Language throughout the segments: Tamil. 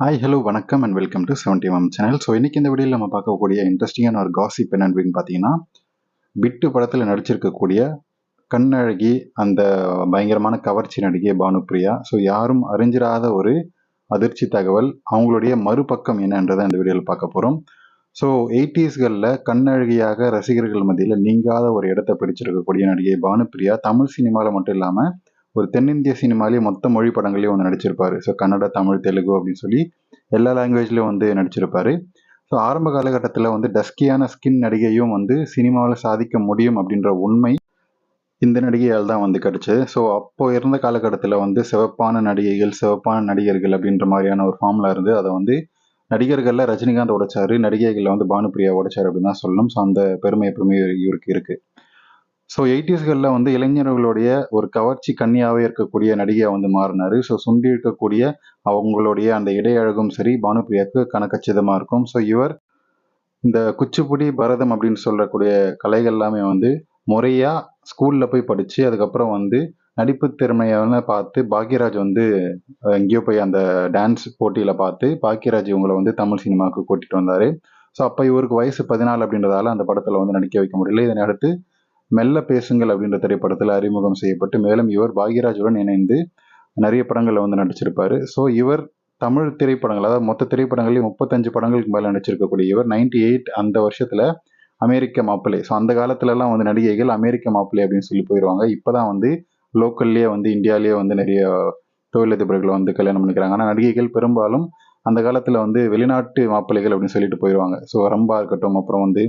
ஹாய் ஹலோ வணக்கம் and welcome to seventy ma'am channel so இன்றைக்கி இந்த வீடியோவில் நம்ம பார்க்கக்கூடிய இன்ட்ரெஸ்டிங்கான ஒரு காசிப் என்ன அப்படின்னு பார்த்தீங்கன்னா பிட்டு படத்தில் நடிச்சிருக்கக்கூடிய கண்ணழகி அந்த பயங்கரமான கவர்ச்சி நடிகை பானுப்ரியா ஸோ யாரும் அறிஞ்சிராத ஒரு அதிர்ச்சி தகவல் அவங்களுடைய மறுபக்கம் என்னன்றதை இந்த வீடியோவில் பார்க்க போகிறோம் ஸோ எயிட்டிஸ்களில் கண்ணழகியாக ரசிகர்கள் மத்தியில் நீங்காத ஒரு இடத்தை பிடிச்சிருக்கக்கூடிய நடிகை பானுப்ரியா தமிழ் சினிமாவில் மட்டும் இல்லாமல் ஒரு தென்னிந்திய சினிமாலேயே மொத்த மொழி படங்களையும் வந்து நடிச்சிருப்பாரு. ஸோ கன்னட தமிழ் தெலுங்கு அப்படின்னு சொல்லி எல்லா லாங்குவேஜ்லேயும் வந்து நடிச்சிருப்பாரு. ஸோ ஆரம்ப காலகட்டத்தில் வந்து டஸ்கியான ஸ்கின் நடிகையும் வந்து சினிமாவில் சாதிக்க முடியும் அப்படின்ற உண்மை இந்த நடிகையால் தான் வந்து கிடச்சி. ஸோ அப்போ இருந்த காலகட்டத்தில் வந்து சிவப்பான நடிகைகள் சிவப்பான நடிகர்கள் அப்படின்ற மாதிரியான ஒரு ஃபார்மில் இருந்து அதை வந்து நடிகர்களில் ரஜினிகாந்த் உடைச்சாரு நடிகைகளில் வந்து பானுப்பிரியா உடைச்சாரு அப்படின்னு தான் சொல்லணும். ஸோ அந்த பெருமை எப்பவுமே இவருக்கு இருக்குது ஸோ எயிட்டிஸ்களில் வந்து இளைஞர்களுடைய ஒரு கவர்ச்சி கன்னியாகவே இருக்கக்கூடிய நடிகையாக வந்து மாறினார். ஸோ சுண்டி இருக்கக்கூடிய அவங்களுடைய அந்த இடையழகும் சரி பானுப்பிரியாவுக்கு கணக்கச்சிதமாக இருக்கும். ஸோ இவர் இந்த குச்சிப்புடி பரதம் அப்படின்னு சொல்லக்கூடிய கலைகள் எல்லாமே வந்து முறையாக ஸ்கூலில் போய் படித்து அதுக்கப்புறம் வந்து நடிப்பு திறமையான பார்த்து பாக்யராஜ் வந்து எங்கேயோ போய் அந்த டான்ஸ் போட்டியில் பார்த்து பாக்யராஜ் இவங்களை வந்து தமிழ் சினிமாவுக்கு கூட்டிகிட்டு வந்தார். ஸோ அப்போ இவருக்கு வயசு பதினாலு அப்படின்றதால அந்த படத்தில் வந்து நடிக்க வைக்க முடியல. இதனை அடுத்து மெல்ல பேசுங்கள் அப்படின்ற திரைப்படத்தில் அறிமுகம் செய்யப்பட்டு மேலும் இவர் பாக்யராஜுடன் இணைந்து நிறைய படங்களில் வந்து நடிச்சிருப்பார். ஸோ இவர் தமிழ் திரைப்படங்கள் அதாவது மொத்த திரைப்படங்கள்லேயும் முப்பத்தஞ்சு படங்களுக்கு மேலே நடிச்சிருக்கக்கூடிய இவர் நைன்டி எயிட் அந்த வருஷத்தில் அமெரிக்க மாப்பிள்ளை. ஸோ அந்த காலத்துலலாம் வந்து நடிகைகள் அமெரிக்க மாப்பிள்ளை அப்படின்னு சொல்லி போயிடுவாங்க இப்போ தான் வந்து லோக்கல்லேயே வந்து இந்தியாவிலேயே வந்து நிறைய தொழிலதிபர்களை வந்து கல்யாணம் பண்ணிக்கிறாங்க. ஆனால் நடிகைகள் பெரும்பாலும் அந்த காலத்தில் வந்து வெளிநாட்டு மாப்பிள்ளைகள் அப்படின்னு சொல்லிட்டு போயிடுவாங்க ஸோ ரம்பா இருக்கட்டும் அப்புறம் வந்து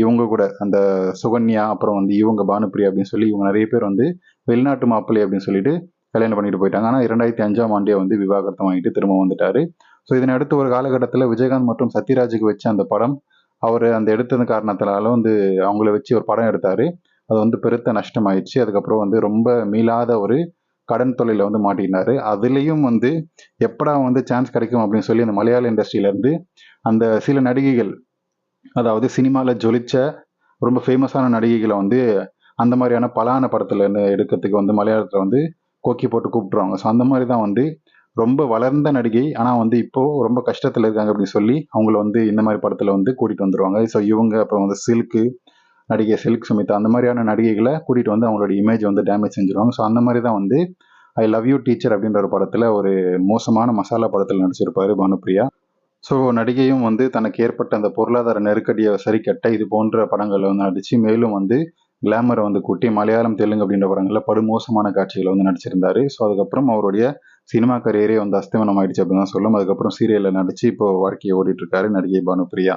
இவங்க கூட அந்த சுகன்யா அப்புறம் வந்து இவங்க பானுப்பிரியா அப்படின்னு சொல்லி இவங்க நிறைய பேர் வந்து வெளிநாட்டு மாப்பிள்ளை அப்படின்னு சொல்லிட்டு கல்யாணம் பண்ணிட்டு போயிட்டாங்க. ஆனால் இரண்டாயிரத்தி அஞ்சாம் ஆண்டே வந்து விவாகரத்தம் வாங்கிட்டு திரும்ப வந்துட்டாரு. ஸோ இதனை அடுத்து ஒரு காலகட்டத்தில் விஜயகாந்த் மற்றும் சத்யராஜுக்கு வச்ச அந்த படம் அவர் அந்த எடுத்தது காரணத்தினால வந்து அவங்கள வச்சு ஒரு படம் எடுத்தார். அது வந்து பெருத்த நஷ்டமாயிடுச்சு. அதுக்கப்புறம் வந்து ரொம்ப மீளாத ஒரு கடன் தொழில வந்து மாட்டினாரு. அதுலேயும் வந்து எப்படா வந்து சான்ஸ் கிடைக்கும் அப்படின்னு சொல்லி அந்த மலையாள இண்டஸ்ட்ரியிலேருந்து அந்த சில நடிகைகள் அதாவது சினிமாவில் ஜொலிச்ச ரொம்ப ஃபேமஸான நடிகைகளை வந்து அந்த மாதிரியான பலான படத்தில் எடுக்கிறதுக்கு வந்து மலையாளத்தில் வந்து கோக்கி போட்டு கூப்பிட்ருவாங்க ஸோ அந்த மாதிரி தான் வந்து ரொம்ப வளர்ந்த நடிகை. ஆனால் வந்து இப்போது ரொம்ப கஷ்டத்தில் இருக்காங்க அப்படின்னு சொல்லி அவங்கள வந்து இந்த மாதிரி படத்தில் வந்து கூட்டிகிட்டு வந்துடுவாங்க ஸோ இவங்க அப்புறம் வந்து சில்க்கு நடிகை சில்க் சுமிதா அந்த மாதிரியான நடிகைகளை கூட்டிகிட்டு வந்து அவங்களோட இமேஜ் வந்து டேமேஜ் செஞ்சுருவாங்க. ஸோ அந்த மாதிரி தான் வந்து ஐ லவ் யூ டீச்சர் அப்படின்ற ஒரு படத்தில் ஒரு மோசமான மசாலா படத்தில் நடிச்சிருப்பாரு பானுப்ரியா ஸோ நடிகையும் வந்து தனக்கு ஏற்பட்ட அந்த பொருளாதார நெருக்கடியை சரி கட்ட இது போன்ற படங்களில் வந்து நடித்து மேலும் வந்து கிளாமரை வந்து கூட்டி மலையாளம் தெலுங்கு அப்படின்ற படங்களில் படுமோசமான காட்சிகளை வந்து நடிச்சிருந்தாரு. ஸோ அதுக்கப்புறம் அவருடைய சினிமா கரியரே வந்து அஸ்தமனம் ஆயிடுச்சு அப்படின்னு தான் சொல்லும். அதுக்கப்புறம் சீரியலில் நடித்து இப்போ வாழ்க்கையை ஓடிட்டு இருக்காரு நடிகை பானுப்ரியா